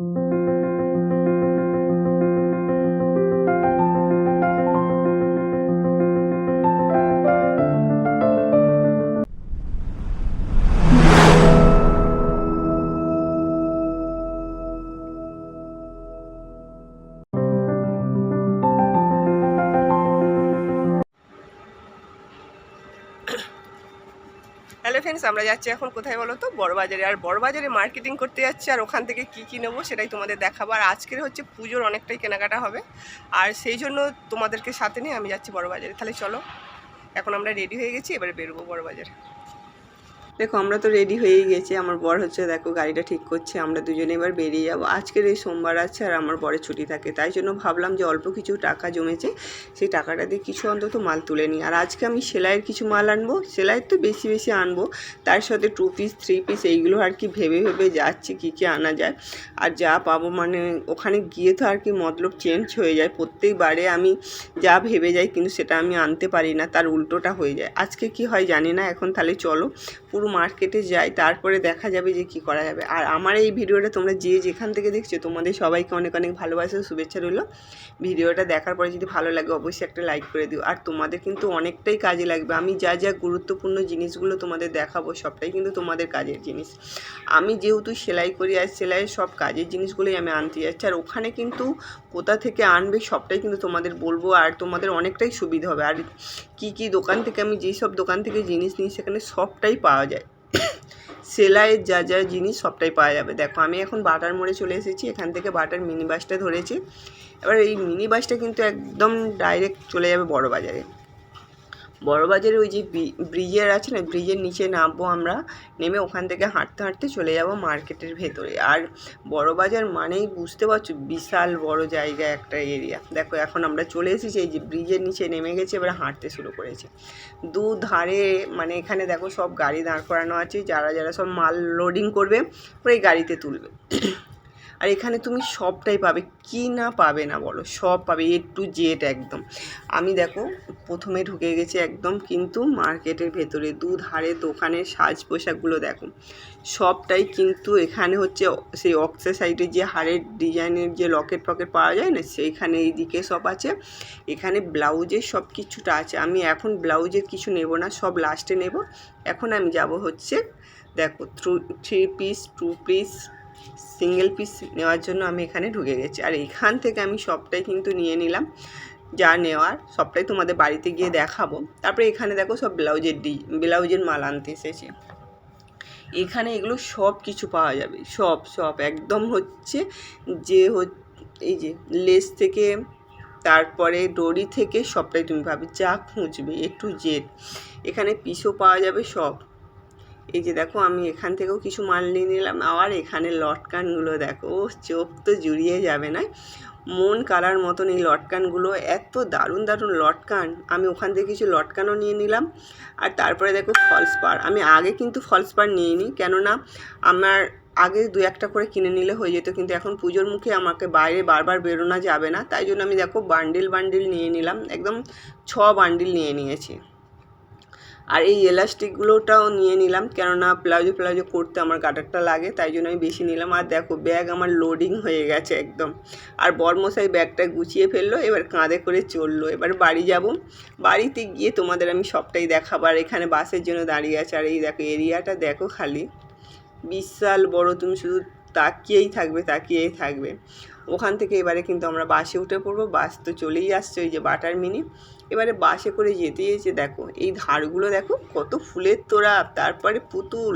thank you friends আমরা যাচ্ছি এখন কোথায় বলো তো? বড়বাজারে। আর বড়বাজারে মার্কেটিং করতে যাচ্ছি আর ওখান থেকে কি কী নেব সেটাই তোমাদের দেখাবো। আর আজকের হচ্ছে পুজোর অনেকটাই কেনাকাটা হবে। আর সেই জন্য তোমাদেরকে সাথে নিয়ে আমি যাচ্ছি বড়বাজারে। তাহলে চলো, এখন আমরা রেডি হয়ে গেছি, এবারে বেরোবো বড়বাজারে। দেখো, আমরা তো রেডি হয়েই গেছি। আমার বর হচ্ছে, দেখো, গাড়িটা ঠিক করছে, আমরা দুজনে এবার বেরিয়ে যাব। আজকের এই সোমবার আছে আর আমার বরের ছুটি থাকে। তাই জন্য ভাবলাম যে অল্প কিছু টাকা জমেছে, সেই টাকাটা দিয়ে কিছু অন্তত মাল তুলে নিই। আর আজকে আমি সেলাইয়ের কিছু মাল আনব, সেলাইয়ের তো বেশি বেশি আনব। তার সাথে টু পিস থ্রি পিস এইগুলো আর কি ভেবে ভেবে যাচ্ছি কী কী আনা যায়। আর যা পাবো মানে ওখানে গিয়ে তো আর কি মতলব চেঞ্জ হয়ে যায়। প্রত্যেকবারে আমি যা ভেবে যাই, কিন্তু সেটা আমি আনতে পারি না। তার উল্টোটা হয়ে যায়। আজকে কি হয় জানি না, এখন তাহলে চলো। পুরো মার্কেটে যাই, তারপরে দেখা যাবে যে কি করা যাবে। আর আমার এই ভিডিওটা তোমরা যে যেখান থেকে দেখছ, তোমাদের সবাইকে অনেক অনেক ভালোবাসা শুভেচ্ছা রইল। ভিডিওটা দেখার পরে যদি ভালো লাগে, অবশ্যই একটা লাইক করে দিও। আর তোমাদের কিন্তু অনেকটাই কাজে লাগবে। আমি যা যা গুরুত্বপূর্ণ জিনিসগুলো তোমাদের দেখাবো, সবটাই কিন্তু তোমাদের কাজের জিনিস। আমি যেহেতু সেলাই করি, আর সেলাইয়ের সব কাজের জিনিসগুলোই আমি আনতে যাচ্ছি। আর ওখানে কিন্তু কোথা থেকে আনবে, সবটাই কিন্তু তোমাদের বলব। আর তোমাদের অনেকটাই সুবিধা হবে। আর কি কি দোকান থেকে, আমি যেই সব দোকান থেকে জিনিস নিই, সেখানে সবটাই পাওয়া যায়। সেলাইয়ের যা যা জিনিস সবটাই পাওয়া যাবে। দেখো, আমি এখন বাটার মোড়ে চলে এসেছি, এখান থেকে বাটার মিনি বাসটা ধরেছি। এবার এই মিনি বাসটা কিন্তু একদম ডাইরেক্ট চলে যাবে বড় বাজারে। বড় বাজারে ওই যে ব্রি- ব্রিজের আছে না, ব্রিজের নিচে নামবো আমরা, নেমে ওখান থেকে হাঁটতে হাঁটতে চলে যাব মার্কেটের ভেতরে। আর বড় বাজার মানেই বুঝতে পারছ, বিশাল বড় জায়গা একটা এরিয়া দেখো, এখন আমরা চলে এসেছি, এই যে ব্রিজের নিচে নেমে গেছে, এবার হাঁটতে শুরু করেছে। দু ধারে মানে এখানে দেখো সব গাড়ি দাঁড় করানো আছে, যারা যারা সব মাল লোডিং করবে, ওরা এই গাড়িতে তুলবে। আর এখানে তুমি সবটাই পাবে। কি না পাবে না বলো, সব পাবে এ টু জেড একদম। আমি দেখো, প্রথমে ঢুকে গেছি একদম, কিন্তু মার্কেটের ভেতরে, দুধারে দোকানের সাজ পোশাকগুলো দেখো। সবটাই কিন্তু এখানে হচ্ছে, সেই অক্সে সাইডে যে হাড়ের ডিজাইনের যে লকেট ফকেট পাওয়া যায় না, সেইখানে এইদিকে সব আছে। এখানে ব্লাউজের সব কিছুটা আছে। আমি এখন ব্লাউজের কিছু নেব না, সব লাস্টে নেব। এখন আমি যাব হচ্ছে, দেখো through three piece two piece single piece নেওয়ার জন্য আমি এখানে ঢুকে গেছি। আর এখান থেকে আমি সবটাই কিন্তু নিয়ে নিলাম। যা নেওয়ার সবটাই তোমাদের বাড়িতে গিয়ে দেখাবো। তারপরে এখানে দেখো সব ব্লাউজের ডি, ব্লাউজের মাল আনতে এসেছে। এখানে এগুলো সব কিছু পাওয়া যাবে। সব সব একদম হচ্ছে যে এই যে লেস থেকে, তারপরে দড়ি থেকে সবটাই তুমি পাবে। যা খুঁজবে এ টু জেড এখানে পিসও পাওয়া যাবে সব। এই যে দেখো, আমি এখান থেকেও কিছু মাল নিয়ে নিলাম। আবার এখানে লটকানগুলো দেখো ও চোখ তো জুড়িয়ে যাবে না। মন কালার মতন এই লটকানগুলো, এত দারুণ দারুণ লটকান। আমি ওখান থেকে কিছু লটকানও নিয়ে নিলাম। আর তারপরে দেখো ফলস পার আমি আগে কিন্তু ফলস পার নিয়ে নিই কেননা আমার আগে দু একটা করে কিনে নিলে হয়ে যেত, কিন্তু এখন পুজোর মুখে আমাকে বাইরে বারবার বেরোনো যাবে না। তাই জন্য আমি দেখো বান্ডিল বান্ডিল নিয়ে নিলাম। একদম ছ বান্ডিল নিয়ে নিয়েছি। আর এই এলাস্টিকগুলোটাও নিয়ে নিলাম। কেননা প্লাজো প্লাজো করতে আমার গাটারটা লাগে, তাই জন্য আমি বেশি নিলাম। আর দেখো ব্যাগ আমার লোডিং হয়ে গেছে একদম। আর বরমশাই ব্যাগটা গুছিয়ে ফেলল, এবার কাঁধে করে চলল। এবার বাড়ি যাব। বাড়িতে গিয়ে তোমাদের আমি সবটাই দেখাবো। আর এখানে বাসের জন্য দাঁড়িয়ে আছে। আর এই দেখো এরিয়াটা দেখো খালি। বিশাল বড়, তুমি শুধু তাকিয়েই থাকবে তাকিয়েই থাকবে। ওখান থেকে এবারে কিন্তু আমরা বাসে উঠে পড়ব। বাস তো চলেই আসছে ওই যে বাটার মিনি। এবারে বাসে করে যেতে যেতে দেখো, এই ধারগুলো দেখো, কত ফুলের তোড়া তারপরে পুতুল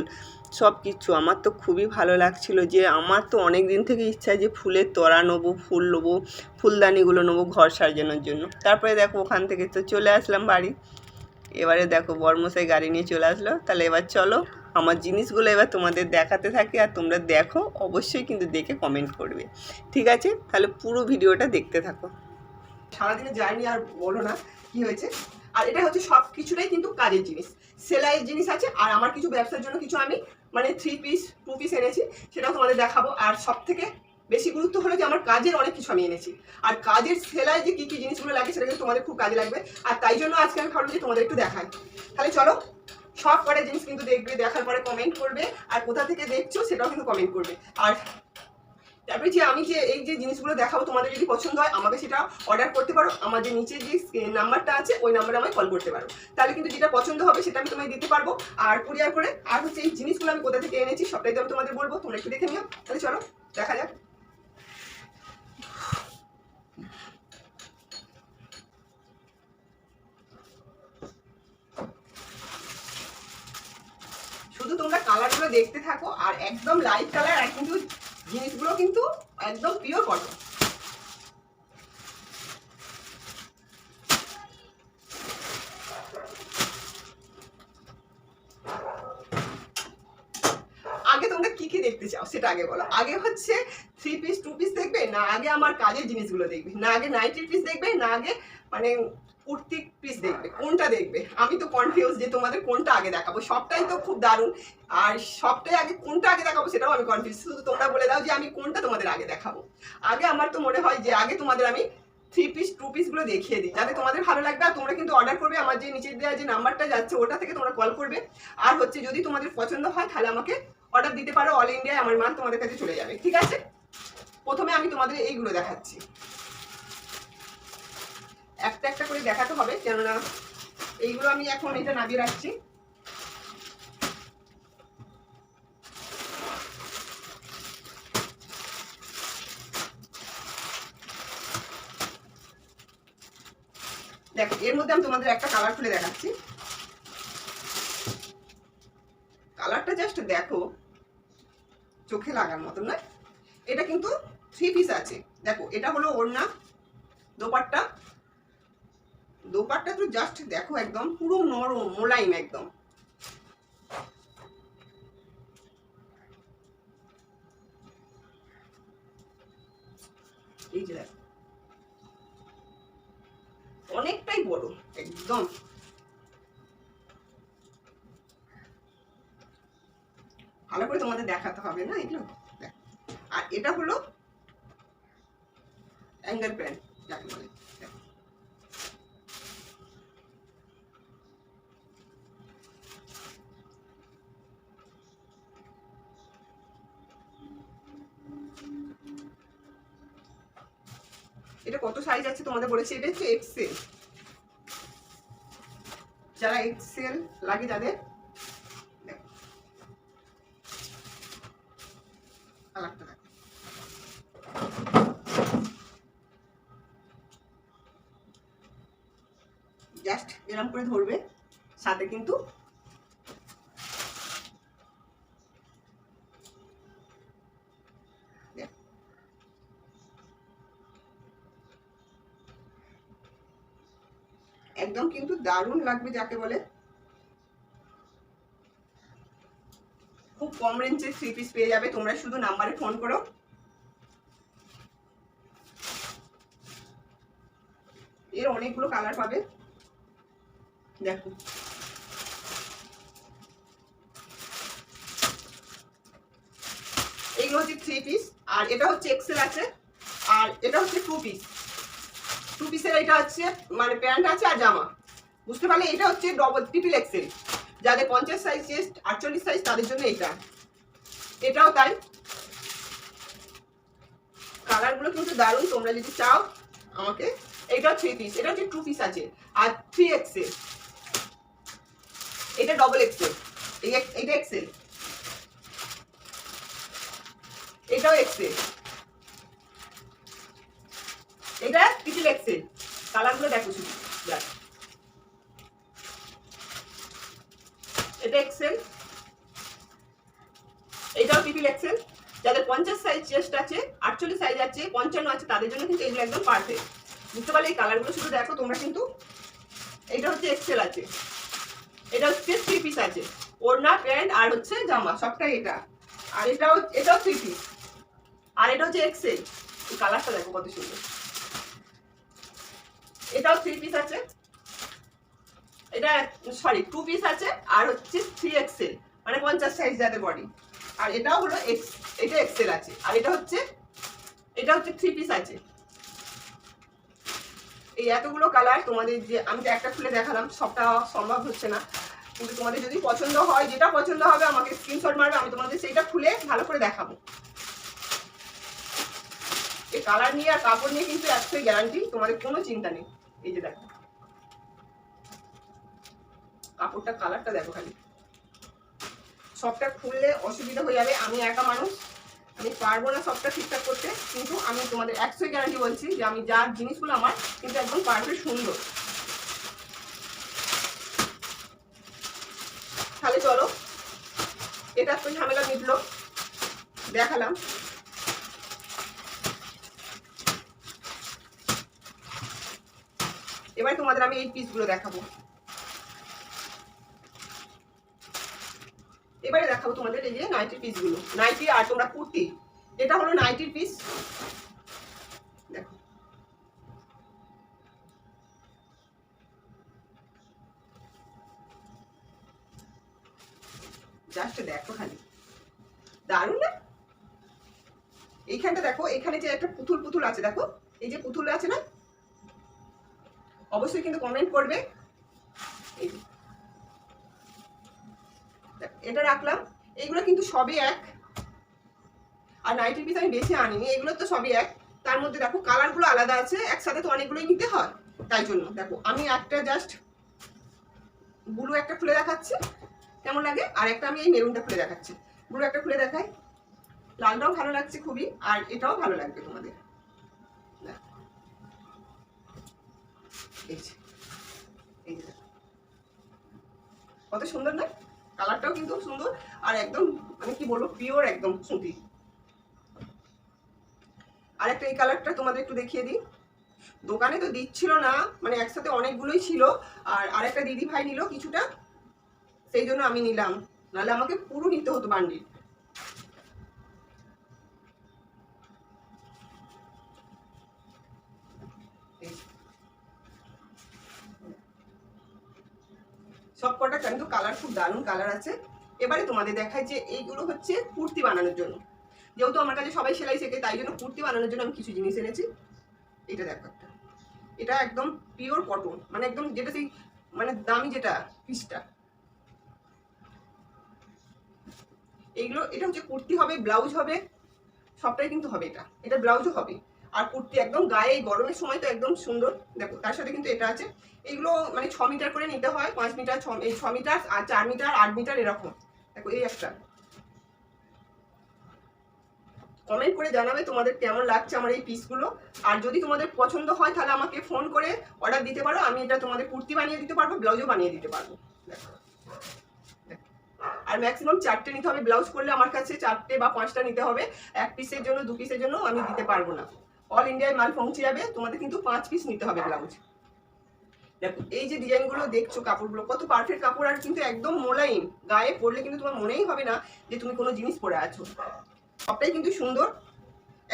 সব কিছু আমার তো খুবই ভালো লাগছিল যে, আমার তো অনেক দিন থেকে ইচ্ছা যে ফুলের তোড়া নেব, ফুল নেব, ফুলদানিগুলো নেব ঘর সাজানোর জন্য। তারপরে দেখো ওখান থেকে তো চলে আসলাম বাড়ি। এবারে দেখো বর্মশাই গাড়ি নিয়ে চলে আসলো। তাহলে এবার চলো, আমার জিনিসগুলো এবার তোমাদের দেখাতে থাকি আর তোমরা দেখো, অবশ্যই কিন্তু দেখে কমেন্ট করবে। ঠিক আছে? তাহলে পুরো ভিডিওটা দেখতে থাকো। সারাদিনে যায়নি আর বলো না কি হয়েছে। আর এটা হচ্ছে সব কিছুটাই কিন্তু কাজের জিনিস। সেলাইয়ের জিনিস আছে, আর আমার কিছু ব্যবসার জন্য কিছু আমি মানে থ্রি পিস টু পিস এনেছি, সেটাও তোমাদের দেখাবো। আর সব থেকে বেশি গুরুত্ব হলো যে আমার কাজের অনেক কিছু আমি এনেছি। আর কাজের সেলাই যে কী কী জিনিসগুলো লাগে সেটা কিন্তু তোমাদের খুব কাজে লাগবে। আর তাই জন্য আজকে আমি ভাবলাম যে তোমাদের একটু দেখাই। তাহলে চলো, সব কটা জিনিস কিন্তু দেখবে, দেখার পরে কমেন্ট করবে, আর কোথা থেকে দেখছ সেটাও কিন্তু কমেন্ট করবে। আর তারপরে যে আমি যে এই যে জিনিসগুলো দেখাবো তোমাদের যদি পছন্দ হয়, আমাকে সেটা অর্ডার করতে পারো। আমার যে নিচে যে নাম্বারটা আছে, ওই নাম্বারে আমায় কল করতে পারো। তাহলে কিন্তু যেটা পছন্দ হবে সেটা আমি তোমায় দিতে পারব। আর কুরিয়ার করে, আর হচ্ছে এই জিনিসগুলো আমি কোথা থেকে এনেছি, সবটাই তো আমি তোমাদের বলব। তোমরা একটু দেখে নিও। তাহলে চলো, দেখা যাক। শুধু তোমরা কালারগুলো দেখতে থাকো আর একদম লাইট কালার আর কিন্তু জিনিসগুলো কিন্তু একদম পিওর কটন আগে তোমরা কি কি দেখতে চাও সেটা আগে বলো। আগে হচ্ছে থ্রি পিস টু পিস দেখবে? না আগে আমার কাজের জিনিসগুলো দেখবে। না আগে নাইটির পিস দেখবে? না আগে মানে কুর্তি পিস দেখবে কোনটা দেখবে? আমি তো কনফিউজ যে তোমাদের কোনটা আগে দেখাবো। সবটাই তো খুব দারুণ। আর সবটাই আগে কোনটা আগে দেখাবো সেটাও আমি কনফিউজ শুধু তোমরা বলে দাও যে আমি কোনটা তোমাদের আগে দেখাবো। আগে আমার তো মনে হয় যে আগে তোমাদের আমি থ্রি পিস টু পিসগুলো দেখিয়ে দিই। যাতে তোমাদের ভালো লাগবে আর তোমরা কিন্তু অর্ডার করবে। আমার যে নিচে দেওয়া যে নাম্বারটা যাচ্ছে ওটা থেকে তোমরা কল করবে। আর হচ্ছে যদি তোমাদের পছন্দ হয় তাহলে আমাকে অর্ডার দিতে পারো। অল ইন্ডিয়ায় আমার মাল তোমাদের কাছে চলে যাবে। ঠিক আছে? প্রথমে আমি তোমাদের এইগুলো দেখাচ্ছি। একটা একটা করে দেখাতে হবে, কেননা এইগুলো আমি এখন এটা নামিয়ে রাখছি। দেখো, এর মধ্যে আমি তোমাদের একটা কালার খুলে দেখাচ্ছি। কালারটা জাস্ট দেখো, চোখে লাগার মতন না এটা কিন্তু থ্রি পিস আছে। দেখো, এটা হলো ওড়না, দোপাট্টা দোপাট্টা তো জাস্ট দেখো একদম পুরো নরম মোলাইম একদম। এই যে অনেকটাই বড়, একদম। ভালো করে তোমাদের দেখাতে হবে না এগুলো। আর এটা হলো অ্যাঙ্গেল প্যান্ট যাকে বলে দেখো। এটা কত সাইজ আছে তোমাদের বলেছি? এটা হচ্ছে এক্সেল যারা এক্সেল লাগে যাদের জাস্ট এরম করে ধরবে, সাথে কিন্তু দেখো। একদম কিন্তু দারুণ লাগবে যাকে বলে। খুব কম রেঞ্জের থ্রি পিস পেয়ে যাবে, তোমরা শুধু নাম্বারে ফোন করো। এর অনেকগুলো কালার পাবে। দেখো। এইগুলো হচ্ছে থ্রি পিস আর এটা হচ্ছে এক্সেল আছে, আর এটা হচ্ছে টু পিস টু পিসের এটা হচ্ছে মানে প্যান্ট আছে আর জামা। বুঝতে পারলে এটা হচ্ছে ডবল ট্রিপল এক্সেল যাদের পঞ্চাশ সাইজ চেস্ট আটচল্লিশ সাইজ তাদের জন্য এটা। এটাও তাই। কালারগুলো কিন্তু দারুণ, তোমরা যদি চাও আমাকে, এটা থ্রি পিস এটা হচ্ছে টু পিস আছে, আর থ্রি এক্সেল এটা ডবল এক্সেল এটা এক্সেল এটাও এক্সেল এটা ট্রিপল এক্সেল কালারগুলো দেখো শুধু দেখ এটা এক্সেল এটাও ট্রিপল এক্সেল যাদের পঞ্চাশ সাইজ চেস্ট আছে, আটচল্লিশ সাইজ আছে, পঞ্চান্ন আছে, তাদের জন্য কিন্তু এগুলো একদম পারফেক্ট বুঝতে পারলে এই কালারগুলো শুধু দেখো, তোমরা কিন্তু এটা হচ্ছে এক্সেল আছে। এটা হচ্ছে থ্রি পিস আছে। ওড়না, প্যান্ট আর হচ্ছে জামা, সবটাই এটা। আর এটাও এটাও থ্রি পিস আর এটা হচ্ছে এক্সেল কালারটা দেখো কত সুন্দর। এটাও থ্রি পিস আছে। এটা সরি টু পিস আছে, আর হচ্ছে থ্রি এক্সেল মানে পঞ্চাশ সাইজ যাদের বডি আর এটাও হলো এক্স এটা এক্সেল আছে, আর এটা হচ্ছে এটা হচ্ছে থ্রি পিস আছে। এই এতগুলো কালার তোমাদের যে, আমি তো একটা খুলে দেখালাম, সবটা সম্ভব হচ্ছে না। কিন্তু তোমাদের যদি পছন্দ হয়, যেটা পছন্দ হবে, আমাকে স্ক্রিনশট মারবে, আমি তোমাদের সেইটা খুলে ভালো করে দেখাবো। কালার নিয়ে আর কাপড় নিয়ে কিন্তু একশোই গ্যারান্টি তোমাদের কোনো চিন্তা নেই। এই যে দেখো। কাপড়টা, কালারটা দেখো খালি। সবটা খুললে অসুবিধা হয়ে যাবে, আমি একা মানুষ, আমি পারব না সবটা ঠিকঠাক করতে, কিন্তু আমি তোমাদের একশোই গ্যারান্টি বলছি যে আমি যার জিনিসগুলো আমার কিন্তু একদম পারফেক্ট সুন্দর। তাহলে চলো, এটা তো ঝামেলা মিটলো, দেখালাম। এবার তোমাদের আমি এই পিসগুলো দেখাবো। এবারে দেখাবো তোমাদের এই যে নাইটির পিসগুলো নাইটি আর তোমরা কুর্তি। এটা হলো নাইটির পিস দেখো। জাস্ট দেখো খালি। দারুণ না? এইখানটা দেখো, এখানে যে একটা পুতুল পুতুল আছে, দেখো। এই যে পুতুল আছে না? অবশ্যই কিন্তু কমেন্ট করবে এই যে। দেখো, এটা রাখলাম। এগুলো কিন্তু সবই এক। আর নাইটির পিস আমি বেশি আনিনি এগুলো তো সবই এক। তার মধ্যে দেখো কালারগুলো আলাদা আছে, একসাথে তো অনেকগুলোই নিতে হয়। তাই জন্য দেখো, আমি একটা জাস্ট ব্লু একটা খুলে দেখাচ্ছি। কেমন লাগে? আর একটা আমি এই মেরুনটা খুলে দেখাচ্ছি। ব্লু একটা খুলে দেখাই। লালটাও ভালো লাগছে খুবই, আর এটাও ভালো লাগবে তোমাদের। কত সুন্দর না? কালারটাও কিন্তু সুন্দর আর একদম মানে কি বলব পিওর একদম সুতি। আর একটা এই কালারটা তোমাদের একটু দেখিয়ে দিই। দোকানে তো দিচ্ছিল না মানে একসাথে অনেকগুলোই ছিল, আর আরেকটা দিদি ভাই নিল কিছুটা, সেই জন্য আমি নিলাম। নাহলে আমাকে পুরো নিতে হতো বান্ডিল। সব কটা কিন্তু কালার খুব দারুণ কালার আছে। এবারে তোমাদের দেখায় যে এইগুলো হচ্ছে কুর্তি বানানোর জন্য। যেহেতু আমার কাছে সবাই সেলাই শেখে, তাই জন্য কুর্তি বানানোর জন্য আমি কিছু জিনিস এনেছি। এটা দেখো একটা। এটা একদম পিওর কটন মানে একদম যেটা সেই মানে দামি যেটা পিসটা এইগুলো, এটা হচ্ছে কুর্তি হবে, ব্লাউজ হবে, সবটাই কিন্তু হবে এটা। এটা ব্লাউজও হবে। আর কুর্তি একদম গায়ে, এই গরমের সময় তো একদম সুন্দর। দেখো, তার সাথে কিন্তু এটা আছে। এইগুলো মানে ছ মিটার করে নিতে হয়, পাঁচ মিটার, ছ, এই ছ মিটার আর চার মিটার, আট মিটার এরকম। দেখো, এই একটা। কমেন্ট করে জানাবে তোমাদের কেমন লাগছে আমার এই পিসগুলো আর যদি তোমাদের পছন্দ হয়, তাহলে আমাকে ফোন করে অর্ডার দিতে পারো। আমি এটা তোমাদের কুর্তি বানিয়ে দিতে পারব ব্লাউজও বানিয়ে দিতে পারব। আর ম্যাক্সিমাম চারটে নিতে হবে। ব্লাউজ করলে আমার কাছে চারটে বা পাঁচটা নিতে হবে। এক পিসের জন্য, দু পিসের জন্য আমি দিতে পারব না। অল ইন্ডিয়ায় মাল পৌঁছে যাবে, তোমাদের কিন্তু পাঁচ পিস নিতে হবে ব্লাউজ দেখো, এই যে ডিজাইনগুলো দেখছ কাপড়গুলো, কত পারফেক্ট কাপড় আর কিন্তু একদম মোলায়েম। গায়ে পরলে কিন্তু তোমার মনেই হবে না যে তুমি কোনো জিনিস পরে আছো। সবটাই কিন্তু সুন্দর,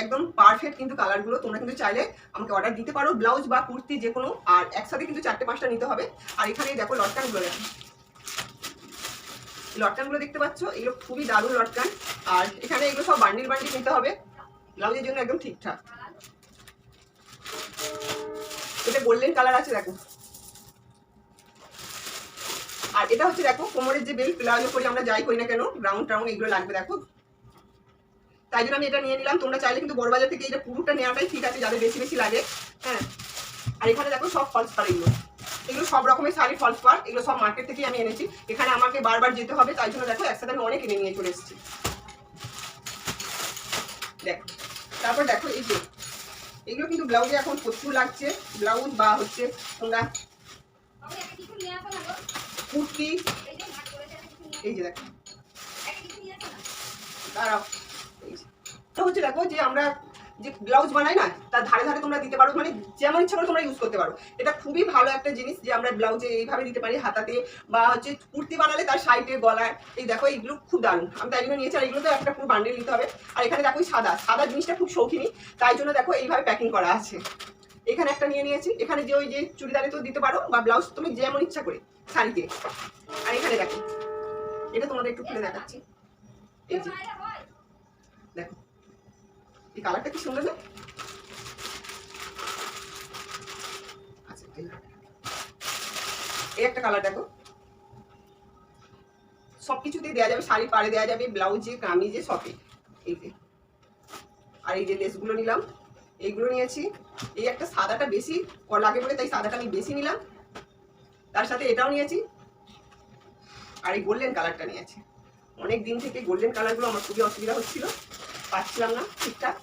একদম পারফেক্ট কিন্তু কালারগুলো তোমরা কিন্তু চাইলে আমাকে অর্ডার দিতে পারো ব্লাউজ বা কুর্তি যে কোনো আর একসাথে কিন্তু চারটে পাঁচটা নিতে হবে। আর এখানে দেখো লটকানগুলো দেখো। লটকানগুলো দেখতে পাচ্ছ? এগুলো খুবই দারুণ লটকান। আর এখানে এগুলো সব বান্ডিল বান্ডিল নিতে হবে। ব্লাউজের জন্য একদম ঠিকঠাক। এটা গোল্ডেন কালার আছে, দেখো। আর এটা হচ্ছে, দেখো, কোমরের যে বেল্ট প্লাজো করে আমরা যাই করি না কেন গ্রাউন্ড ট্রাউন্ড এগুলো লাগবে, দেখো। তাই জন্য আমি এটা নিয়ে নিলাম, তোমরা চাইলে কিন্তু বড় বাজার থেকে এটা পুরোটা নেওয়াটাই ঠিক আছে, যাদের বেশি বেশি লাগে হ্যাঁ। আর এখানে দেখো সব ফলস পার এগুলো। এগুলো সব রকমের শাড়ি ফলস পার এগুলো সব মার্কেট থেকেই আমি এনেছি। এখানে আমাকে বারবার যেতে হবে, তাই জন্য দেখো, একসাথে আমি অনেক এনে নিয়ে চলে এসেছি। দেখো। তারপর দেখো, এই যে এগুলো কিন্তু ব্লাউজে এখন প্রচুর লাগছে। ব্লাউজ বা হচ্ছে তোমরা কুর্তি। এই যে দেখো। দাঁড়াও। হচ্ছে দেখো যে আমরা যে ব্লাউজ বানাই না, তার ধারে ধারে তোমরা দিতে পারো মানে যেমন ইচ্ছা করে তোমরা ইউজ করতে পারো। এটা খুবই ভালো একটা জিনিস যে আমরা ব্লাউজে এইভাবে দিতে পারি, হাতাতে বা হচ্ছে কুর্তি বানালে তার সাইডে, গলায়। এই দেখো, এইগুলো খুব দারুণ। আমি তাই জন্য নিয়েছি, আর এগুলো তো একটা পুরো বান্ডেল নিতে হবে। আর এখানে দেখো সাদা সাদা জিনিসটা খুব শৌখিনী। তাই জন্য দেখো এইভাবে প্যাকিং করা আছে। এখানে একটা নিয়ে নিয়েছি। এখানে যে ওই যে চুড়িদারে তো দিতে পারো, বা ব্লাউজ তুমি যেমন ইচ্ছা করে, শাড়িতে। আর এখানে দেখো, এটা তোমাদের একটু খুলে দেখাচ্ছি। দেখো। এই কালারটা কি সুন্দর না? আচ্ছা এই একটা কালার দেখো। সবকিছুতেই দেওয়া যাবে, শাড়ি পাড়ে দেওয়া যাবে ব্লাউজে কামিজে সবে এই যে। আর এই যে লেসগুলো নিলাম, এইগুলো নিয়েছি। এই একটা সাদাটা বেশি ক- লাগে বলে, তাই সাদাটা আমি বেশি নিলাম। তার সাথে এটাও নিয়েছি। আর এই গোল্ডেন কালারটা নিয়েছি। অনেক দিন থেকে গোল্ডেন কালারগুলো আমার খুবই অসুবিধা হচ্ছিল। পাচ্ছিলাম না ঠিকঠাক।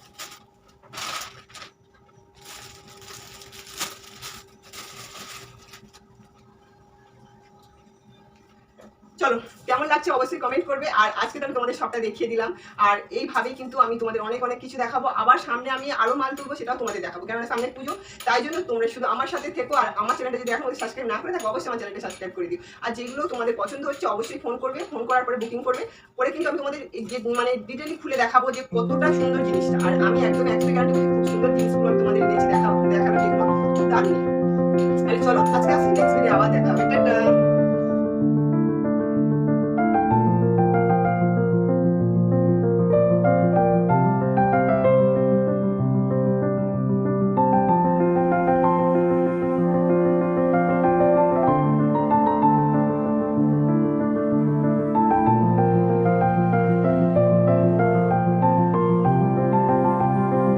লাগছে অবশ্যই কমেন্ট করবে। আর আজকে তো আমি তোমাদের সবটা দেখিয়ে দিলাম। আর এইভাবেই কিন্তু আমি তোমাদের অনেক অনেক কিছু দেখাবো। আবার সামনে আমি আরও মাল তুলবো, সেটাও তোমাদের দেখাবো। কেননা সামনে পুজো, তাই জন্য তোমরা শুধু আমার সাথে থেকো আর আমার চ্যানেলটা যদি এখন সাবস্ক্রাইব না করে থাকো, অবশ্যই আমার চ্যানেলটা সাবস্ক্রাইব করে দিও। আর যেগুলো তোমাদের পছন্দ হচ্ছে, অবশ্যই ফোন করবে। ফোন করার পরে বুকিং করবে। করে কিন্তু আমি তোমাদের যে মানে ডিটেলি খুলে দেখাবো যে কতটা সুন্দর জিনিসটা। আর আমি একদম